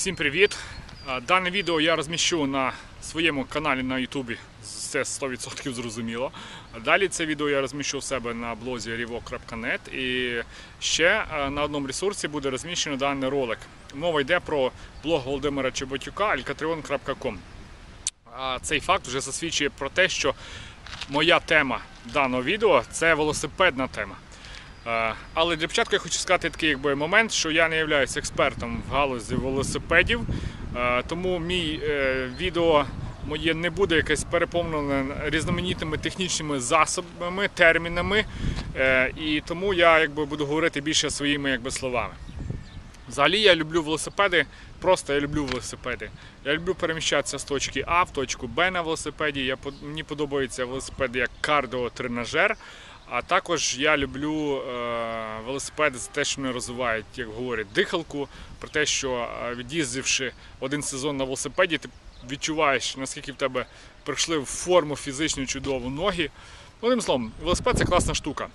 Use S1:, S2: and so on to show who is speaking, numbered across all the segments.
S1: Всім привіт! Дане відео я розміщу на своєму каналі на Ютубі. Це 100% зрозуміло. Далі це відео я розміщу у себе на блозі rivo.net і ще на одному ресурсі буде розміщено даний ролик. Мова йде про блог Володимира Чеботюка alcatrion.com. Цей факт вже засвідчує про те, що моя тема даного відео це велосипедна тема. Е, Але для початку я хочу сказати такий якби, момент, що я не являюся експертом в галузі велосипедів, е, тому мій е, відео моє не буде якесь переповнене різноманітними технічними засобами, термінами, і тому я якби, буду говорити більше своїми якби, словами. Взагалі я люблю велосипеди, просто я люблю велосипеди. Я люблю переміщатися з точки А в точку Б на велосипеді. Я, мені подобаються велосипеди як кардіо-тренажер. А також я люблю е, велосипеди за те, що вони розвивають, як говорять, дихалку, про те, що е, від'їздивши один сезон на велосипеді, ти відчуваєш, наскільки в тебе прийшли в форму фізичну чудову ноги. Одним словом, велосипед це класна штука.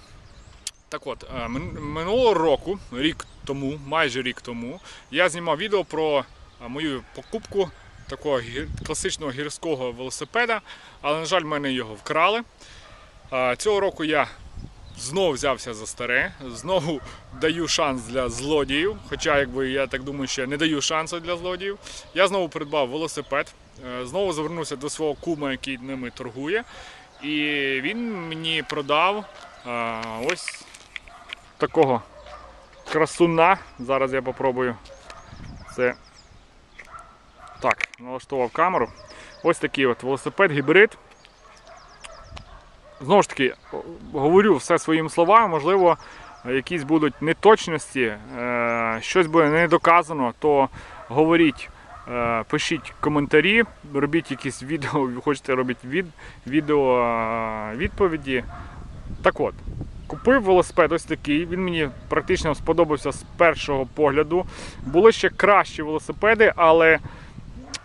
S1: Так от, е, минулого року, рік тому, майже рік тому, я знімав відео про мою покупку такого класичного гірського велосипеда, але, на жаль, мене його вкрали. Цього року я знову взявся за старе, знову даю шанс для злодіїв. Хоча, якби я так думаю, ще не даю шансу для злодіїв. Я знову придбав велосипед, е, знову звернувся до свого кума, який ними торгує. І він мені продав е, ось такого красуна. Зараз я попробую це так, налаштував камеру. Ось такий от велосипед гібрид. Знову ж таки, говорю все своїми словами, можливо, якісь будуть неточності, е, щось буде не доказано, то говоріть, е, пишіть коментарі, робіть якісь відео, хочете робити від, відео е, відповіді. Так от, купив велосипед ось такий, він мені практично сподобався з першого погляду. Були ще кращі велосипеди, але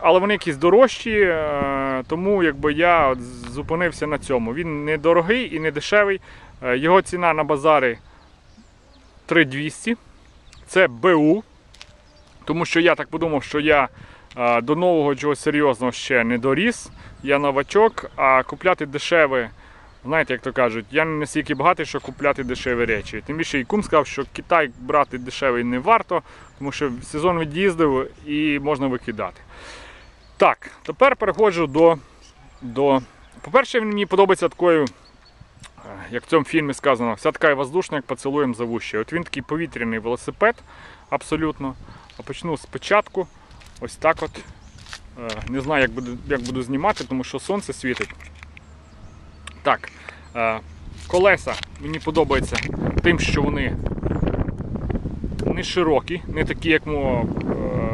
S1: але вони якісь дорожчі, тому якби я от зупинився на цьому. Він не дорогий і не дешевий. Е, Його ціна на базарі 3200. Це БУ. Тому що я так подумав, що я е, до нового чогось серйозного ще не доріс. Я новачок, а купляти дешеве, знаєте, як то кажуть, я не настільки багатий, що купляти дешеві речі. Тим більше і кум сказав, що Китай брати дешевий не варто, тому що сезон від'їздив і можна викидати. Так, тепер переходжу до. до... По-перше, він мені подобається такою, е, як в цьому фільмі сказано, вся така воздушна, як поцілуєм за вущі. От він такий повітряний велосипед, абсолютно. А почну спочатку. Ось так от. Е, Не знаю, як буду, як буду знімати, тому що сонце світить. Так. е, Колеса мені подобаються тим, що вони не широкі, не такі, як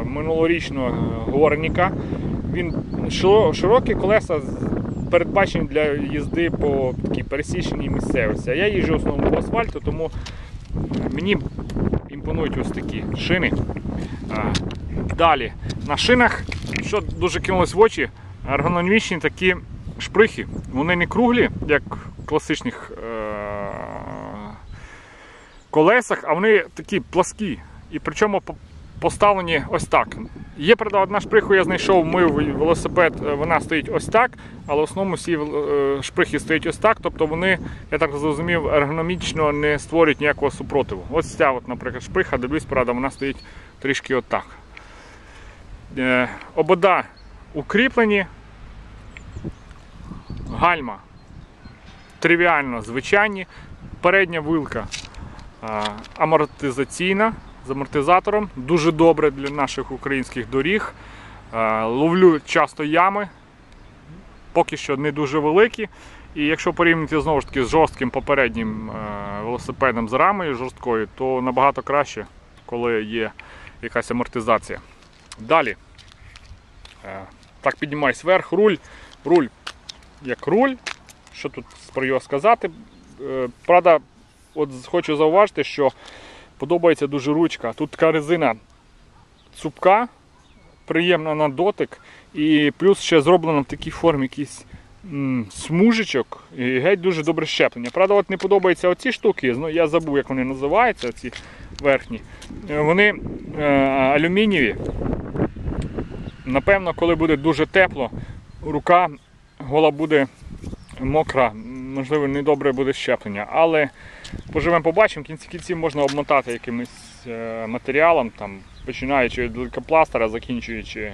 S1: минулорічного горніка. Він широкі колеса передбачені для їзди по такій пересіченій місцевості. А я їжджу в основному по асфальту, тому мені імпонують ось такі шини. Далі, на шинах, що дуже кинулось в очі, ергономічні такі шприхи. Вони не круглі, як в класичних е- колесах, а вони такі пласкі. І причому поставлені ось так. Є правда, одна шприху, я знайшов мив велосипед, е, вона стоїть ось так, але в основному всі е, шприхи стоять ось так, тобто вони, я так зрозумів, ергономічно не створюють ніякого супротиву. Ось ця, от, наприклад, шприха, дивлюсь, правда, вона стоїть трішки отак. Е, Обода укріплені, гальма тривіально звичайні, передня вилка амортизаційна з амортизатором, дуже добре для наших українських доріг. Ловлю часто ями, поки що не дуже великі. І якщо порівняти знову ж таки з жорстким попереднім е, велосипедом з рамою жорсткою, то набагато краще, коли є якась амортизація. Далі. Е, Так, піднімаюсь вверх, руль. Руль як руль. Що тут про його сказати? Е, Правда, от хочу зауважити, що подобається дуже ручка. Тут така резина цупка, приємна на дотик, і плюс ще зроблено в такій формі якийсь смужечок і геть дуже добре щеплення. Правда, от не подобаються оці штуки, я забув, як вони називаються, ці верхні. Е, Вони е, алюмінієві. Напевно, коли буде дуже тепло, рука гола буде мокра, можливо, недобре буде щеплення. Але поживемо, побачимо, в кінці кінців можна обмотати якимось е, матеріалом, там, починаючи від лейкопластера, закінчуючи.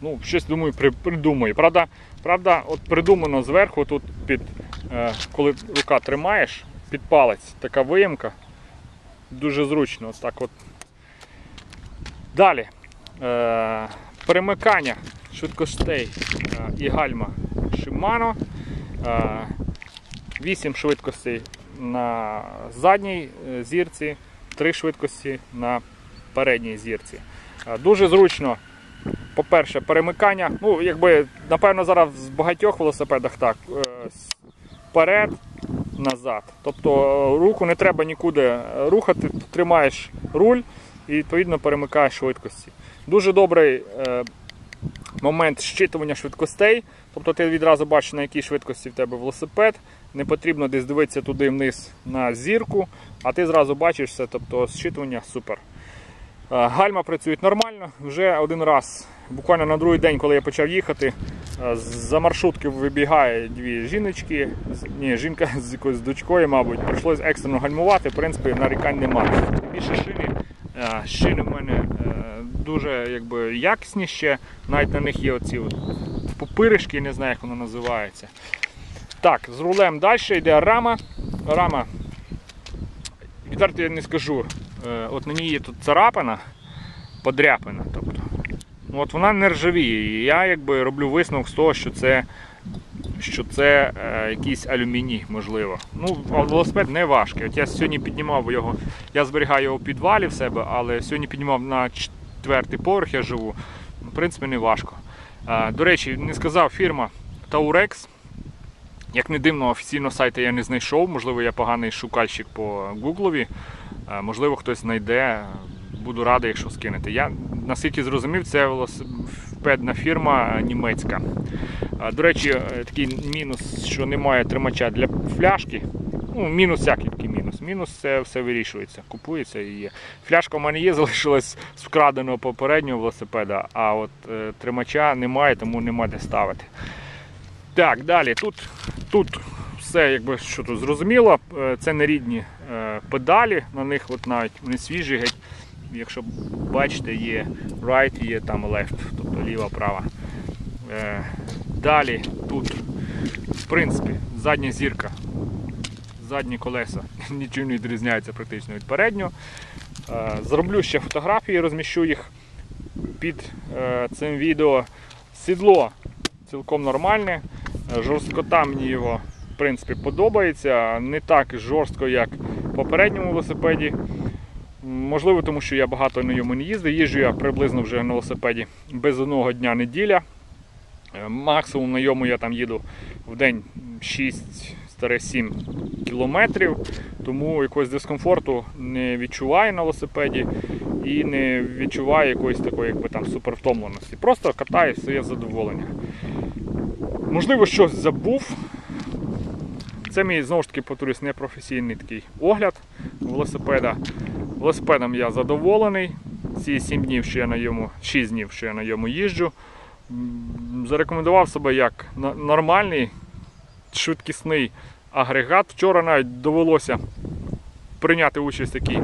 S1: Ну, щось думаю, при, придумаю. Правда, правда, от придумано зверху, тут під, е, коли рука тримаєш, під палець така виємка. Дуже зручно. Ось так от. Далі. Е, перемикання швидкостей е, і гальма. Е, 8 швидкостей на задній е, зірці, 3 швидкості на передній зірці. Е, Дуже зручно. По-перше, перемикання. Ну, якби, напевно, зараз в багатьох велосипедах так. е, Вперед, назад. Тобто е, руку не треба нікуди е, рухати, тримаєш руль і відповідно перемикаєш швидкості. Дуже добрий е, момент щитування швидкостей. Тобто ти відразу бачиш, на якій швидкості в тебе велосипед. Не потрібно десь дивитися туди вниз на зірку, а ти зразу бачиш все, тобто зчитування супер. Е, Гальма працюють нормально. Вже один раз, буквально на другий день, коли я почав їхати, е, з-за маршрутки вибігає дві жіночки. Ні, жінка з якоюсь дочкою, мабуть, прийшлось екстрено гальмувати. В принципі, нарікань немає. Більше шини. е, Шини в мене дуже якби, якісні ще. Навіть на них є оці от пупиришки, не знаю, як воно називається. Так, з рулем далі йде рама. Рама відверто я не скажу. Е, От на ній є тут царапина, подряпина. Тобто. Ну, От вона не ржавіє. І я якби роблю висновок з того, що це, що це е, якийсь алюміній, можливо. Ну, велосипед не важкий. От я сьогодні піднімав його, я зберігаю його в підвалі в себе, але сьогодні піднімав на четвертий поверх, я живу. В принципі, не важко. Е, До речі, не сказав фірма Taurex. Як не дивно, офіційного сайту я не знайшов. Можливо, я поганий шукальщик по гуглові. Е, Можливо, хтось знайде. Буду радий, якщо скинете. Я наскільки зрозумів, це велосипедна фірма німецька. Е, До речі, е, такий мінус, що немає тримача для фляжки. Ну, мінус всякий мінус. Мінус це все вирішується, купується і є. Фляжка в мене є, залишилась з вкраденого попереднього велосипеда, а от тримача немає, тому нема де ставити. Так, далі. Тут, тут все якби що тут зрозуміло. Е, Це не рідні е, педалі, на них от навіть вони свіжі геть. Якщо бачите, є right, є там left, тобто ліва, права. Е, Далі тут, в принципі, задня зірка, задні колеса нічим не відрізняються практично від переднього. Зроблю ще фотографії, розміщу їх під цим відео. Сідло цілком нормальне. Жорсткота мені його в принципі подобається. Не так жорстко, як в попередньому велосипеді. Можливо, тому що я багато на ньому не їздив. Їжджу я приблизно вже на велосипеді без одного дня неділя. Е, Максимум на йому я там їду в день 6-7 кілометрів, тому якогось дискомфорту не відчуваю на велосипеді і не відчуваю якоїсь такої якби, там, супервтомленості. Просто катаю своє задоволення. Можливо, щось забув. Це мій знову ж таки повторюсь, непрофесійний такий огляд велосипеда. Велосипедом я задоволений. Ці 7 днів, що я на йому, 6 днів, що я на ньому їжджу. Зарекомендував себе як нормальний, швидкісний агрегат. Вчора навіть довелося прийняти участь в такій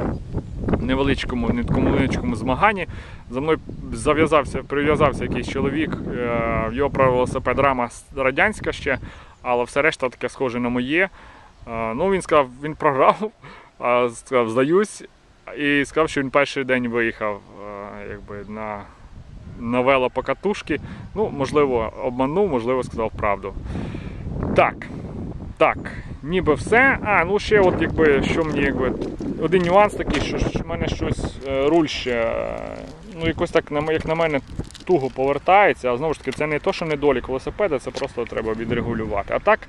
S1: невеличкому, не невеличкому змаганні. За мною зав'язався, прив'язався якийсь чоловік, е, його про велосипед рама радянська ще, але все решта таке схоже на моє. Е, Ну, він сказав, він програв, сказав, здаюсь, і сказав, що він перший день виїхав е, якби, на, на велопокатушки. Ну, можливо, обманув, можливо, сказав правду. Так. Так, ніби все. А, ну ще от якби, що мені якби. Один нюанс такий, що в мене щось е, руль ще, е, ну якось так, як на мене, туго повертається, а знову ж таки, це не то, що недолік велосипеда, це просто треба відрегулювати. А так,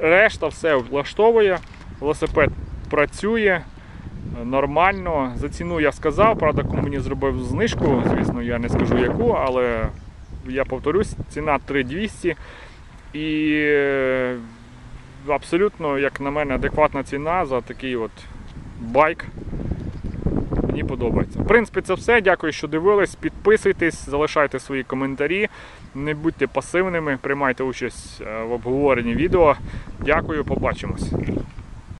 S1: решта все влаштовує, велосипед працює нормально. За ціну я сказав, правда, кому мені зробив знижку, звісно, я не скажу яку, але я повторюсь, ціна 3200. І е, абсолютно, як на мене, адекватна ціна за такий от байк. мені подобається. В принципі, це все. Дякую, що дивились. Підписуйтесь, залишайте свої коментарі. Не будьте пасивними, приймайте участь е, в обговоренні відео. Дякую, побачимось.